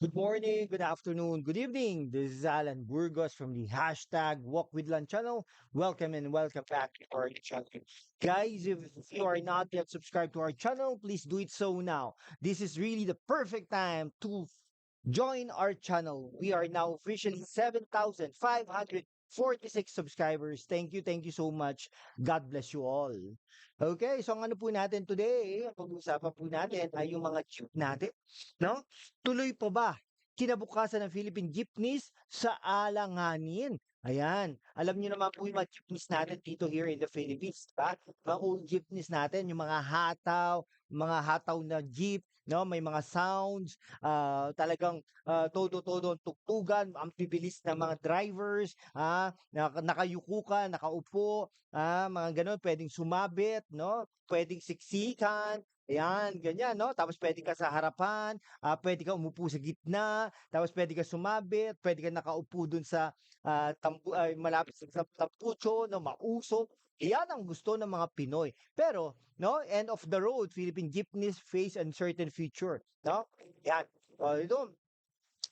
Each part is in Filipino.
Good morning, good afternoon, good evening. This is Alan Burgos from the hashtag Walk with Lan channel. Welcome and welcome back to our channel. Guys, if you are not yet subscribed to our channel, please do it so now. This is really the perfect time to join our channel. We are now officially 7,546 subscribers. Thank you, thank you so much. God bless you all. Okay, so ang ano po natin today, pag-uusapan po natin ay yung mga jeep natin. No? Tuloy pa ba kinabukasan ng Philippine jeepneys sa alanganin? Ayan. Alam niyo naman po yung mga jeepneys natin dito here in the Philippines. Diba? Mga old jeepneys natin, yung mga hataw, mga hataw na jeep, no? may mga sounds, ah, talagang ah, todo-todo ang tugtugan, ang bibilis ng mga drivers, ah, naka, nakayuko ka, nakaupo, ah, mga ganun, pwedeng sumabit, no? Pwedeng siksikan, Ayan, ganyan, no? Tapos pwede ka sa harapan, ah, pwede ka umupo sa gitna, tapos pwede ka sumabit, pwede ka nakaupo dun sa ah, tampu, ay, malapit sa tampucho, no? Mausok. Yan ang gusto ng mga Pinoy. Pero, no, end of the road, Philippine jeepneys face uncertain future, no? Yan. O, ito,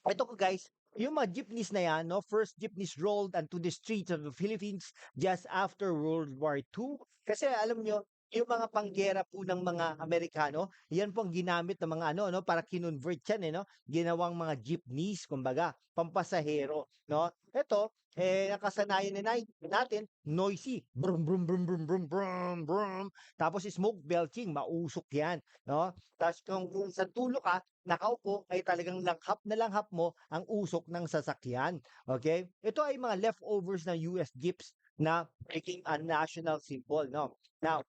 ito ko guys, yung mga jeepneys na yan, no, first jeepneys rolled onto the streets of the Philippines just after World War II. Kasi alam nyo, yung mga panggera po ng mga Amerikano, yan po ang ginamit ng mga ano, no, para kinonvert yan, eh, no? Ginawang mga jeepneys, kumbaga, pampasahero, no? Ito, eh, nakasanayan na natin, noisy, brum, brum, brum, brum, brum, brum, brum. Tapos smoke belching, mausok yan, no? Tapos kung, kung sa tulo ka, nakaupo, ay talagang langhap na langhap mo ang usok ng sasakyan. Okay? Ito ay mga leftovers ng US Jeeps na became a national symbol, no? Now,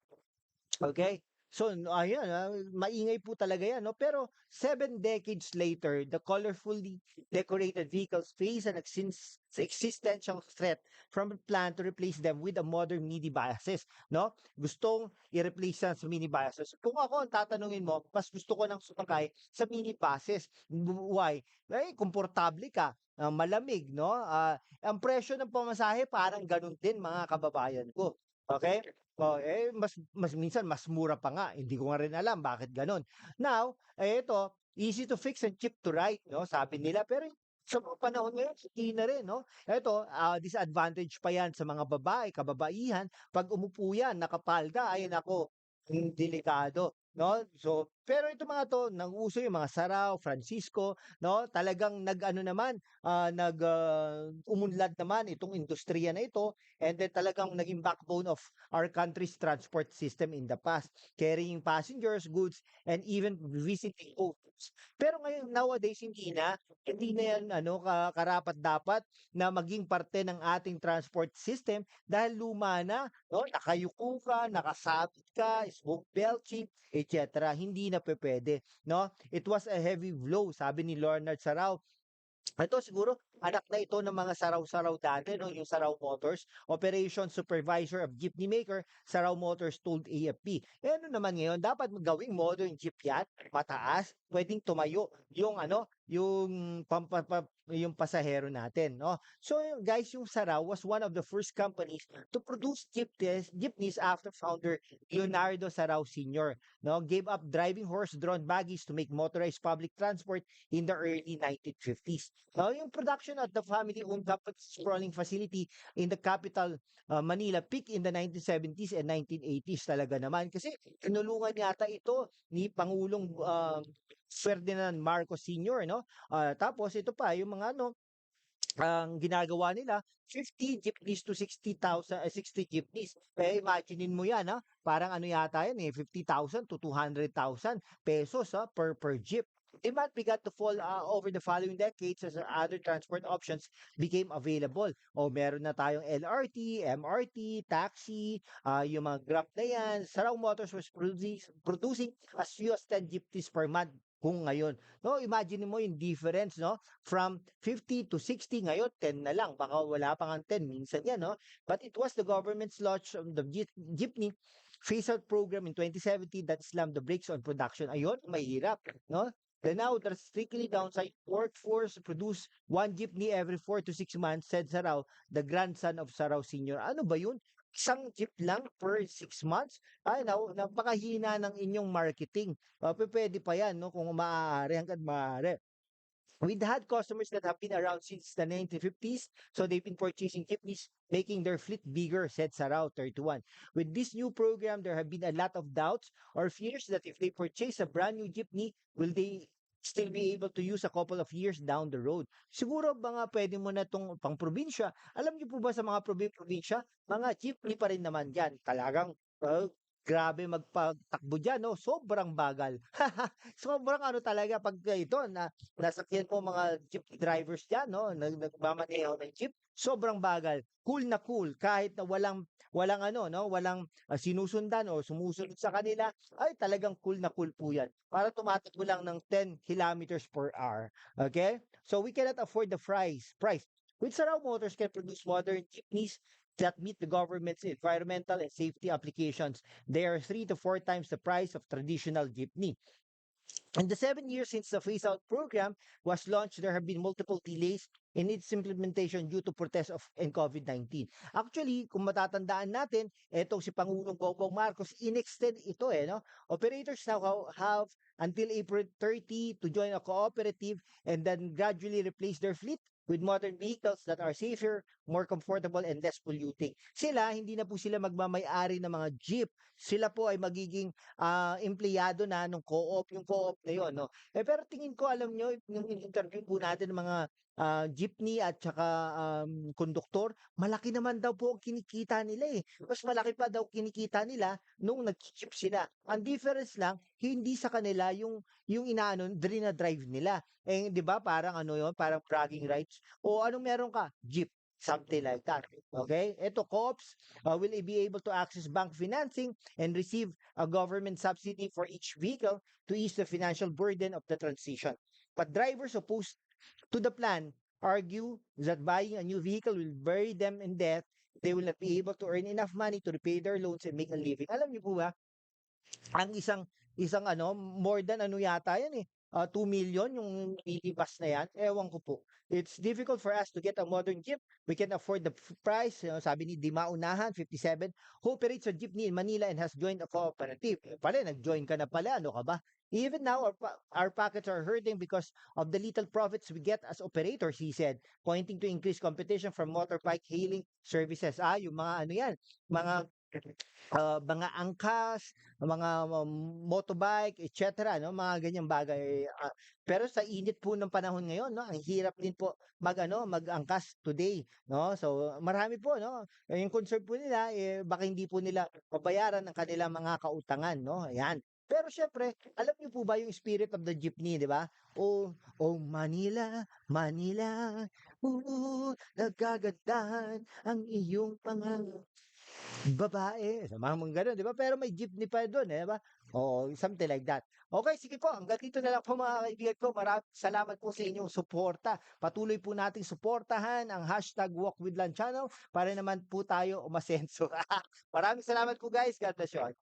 Okay? So, n- ayan, ah, maingay po talaga yan, no? Pero seven decades later, the colorfully decorated vehicles face an exis- existential threat from a plan to replace them with a modern mini biases, no? Gustong i-replace yan sa mini biases. Kung ako ang tatanungin mo, mas gusto ko nang sumakay sa mini buses. W- Why? Eh, komportable ka, ah, malamig, no? Ah, ang presyo ng pamasahe parang ganun din, mga kababayan ko. Okay? Oh, eh mas mas minsan mas mura pa nga. Hindi ko nga rin alam bakit gano'n. Now, eh ito, easy to fix and cheap to ride, no? Sabi nila pero sa mga panahon ngayon, hindi na rin, no? Ito, ah, disadvantage pa yan sa mga babae, kababaihan. Pag umupo yan, nakapalda, ay nako, delikado, no? So, pero ito mga to, nang-uso yung mga Saraw, Francisco, no? Talagang nag-ano naman, ah, nag ah, umunlad naman itong industriya na ito and then talagang naging backbone of our country's transport system in the past, carrying passengers, goods, and even visiting hosts. Pero ngayon, nowadays, hindi na. Hindi na yan ano, ka, karapat dapat na maging parte ng ating transport system dahil luma na, no? nakayuko ka, nakasabit ka, smoke belching, etc. Hindi na pe pwede. No? It was a heavy blow, sabi ni Leonard Sarao, ito siguro anak na ito ng mga saraw-saraw dati, no? yung Saraw Motors. Operation Supervisor of Jeepney Maker, Saraw Motors told AFP. Eh ano naman ngayon, dapat gawing modern jeep yan, mataas, pwedeng tumayo yung ano, yung pampa, pa- yung pasahero natin, no? So guys, yung Saraw was one of the first companies to produce jeepneys, jeepneys after founder Leonardo Saraw Sr. No, gave up driving horse-drawn buggies to make motorized public transport in the early 1950s. No, yung production at the family-owned company's sprawling facility in the capital, uh, Manila, peaked in the 1970s and 1980s talaga naman. Kasi tinulungan yata ito ni Pangulong uh, Ferdinand Marcos Sr., no? Ah, tapos ito pa, yung mga ano, ang ginagawa nila, 50 jeepneys to 60,000, eh, 60 jeepneys. Eh, imaginein mo yan, ha? Parang ano yata yan, eh, 50,000 to 200,000 pesos ha, per, per jeep. Demand began to fall uh, over the following decades as other transport options became available. O meron na tayong LRT, MRT, taxi, ah, yung mga Grab na yan. Sarao Motors was producing, producing as few as 10 jeepneys per month kung ngayon. No, imagine mo yung difference, no? From 50 to 60 ngayon 10 na lang. Baka wala pa nga 10 minsan yan, no? But it was the government's launch of the jeep- jeepney phase-out program in 2017 that slammed the brakes on production. Ayun, mahirap, no? Then now, the strictly downside workforce produce one jeepney every 4 to 6 months, said Sarao, the grandson of Sarao Sr. Ano ba yun? Isang jeep lang per 6 months? Ay, na, napakahina ng inyong marketing. Uh, pwede pa yan, no? Kung maaari, hanggang maaari. We've had customers that have been around since the 1950s, so they've been purchasing jeepneys, making their fleet bigger, said Sarao 31. With this new program, there have been a lot of doubts or fears that if they purchase a brand new jeepney, will they still be able to use a couple of years down the road. Siguro ba nga pwede mo na itong pang probinsya? Alam niyo po ba sa mga probi- probinsya, mga jeepney pa rin naman yan. Talagang uh, grabe magpagtakbo dyan, no? Sobrang bagal. Sobrang ano talaga pag ito, na nasakyan po mga jeep drivers dyan, no? Nag, nagmamaneho ng jeep, sobrang bagal. Cool na cool, kahit na walang, walang ano, no? Walang uh, sinusundan o sumusunod sa kanila, ay talagang cool na cool po yan. Para tumatakbo lang ng 10 kilometers per hour. Okay? So we cannot afford the price. price. With Sarao Motors can produce modern jeepneys that meet the government's environmental and safety applications. They are three to four times the price of traditional jeepney. In the seven years since the phase out program was launched, there have been multiple delays in its implementation due to protests of and COVID-19. Actually, kung matatandaan natin, etong si Pangulong Bongbong Marcos, inextend ito eh, no? Operators now ha- have until April 30 to join a cooperative and then gradually replace their fleet with modern vehicles that are safer, more comfortable, and less polluting. Sila, hindi na po sila magmamayari ng mga jeep. Sila po ay magiging ah, empleyado na ng co-op, yung co-op na yun. No? Eh, pero tingin ko, alam nyo, yung interview po natin ng mga ah, jeepney at saka um, konduktor, malaki naman daw po ang kinikita nila eh. Mas malaki pa daw kinikita nila nung nag-jeep sila. Ang difference lang, hindi sa kanila yung yung inaano, na drive nila. Eh, 'di ba? Parang ano 'yon, parang bragging rights. O anong meron ka? Jeep. Something like that. Okay? Ito, co-ops uh, will be able to access bank financing and receive a government subsidy for each vehicle to ease the financial burden of the transition. But drivers opposed to the plan argue that buying a new vehicle will bury them in debt. They will not be able to earn enough money to repay their loans and make a living. Alam niyo po ba, ang isang isang ano, more than ano yata yan eh. Uh, 2 million yung ilibas na yan. Ewan ko po. It's difficult for us to get a modern jeep. We can afford the price. You know, sabi ni Dima Unahan, 57, who operates a jeepney in Manila and has joined a cooperative. Eh, Pala, nag-join ka na pala. Ano ka ba? Even now, our, our pockets are hurting because of the little profits we get as operators, he said, pointing to increased competition from motorbike hailing services. Ah, yung mga ano yan, mga ah, mga angkas, mga um, motorbike, etc. No, mga ganyang bagay. Ah, pero sa init po ng panahon ngayon, no, ang hirap din po mag ano, mag-angkas today, no. So marami po, no. Yung concern po nila eh baka hindi po nila mabayaran ang kanilang mga kautangan, no. Ayan. Pero syempre, alam niyo po ba yung spirit of the jeepney, di ba? Oh, oh Manila, Manila, oo, nagagandahan ang iyong mga babae. Mga mga ganun, di ba? Pero may jeepney pa doon, eh, di ba? Oo, something like that. Okay, sige po. Hanggang dito na lang po mga kaibigan ko. Maraming salamat po sa inyong suporta. Patuloy po nating suportahan ang hashtag Walk with Land channel para naman po tayo umasenso. Maraming salamat po guys. God bless you.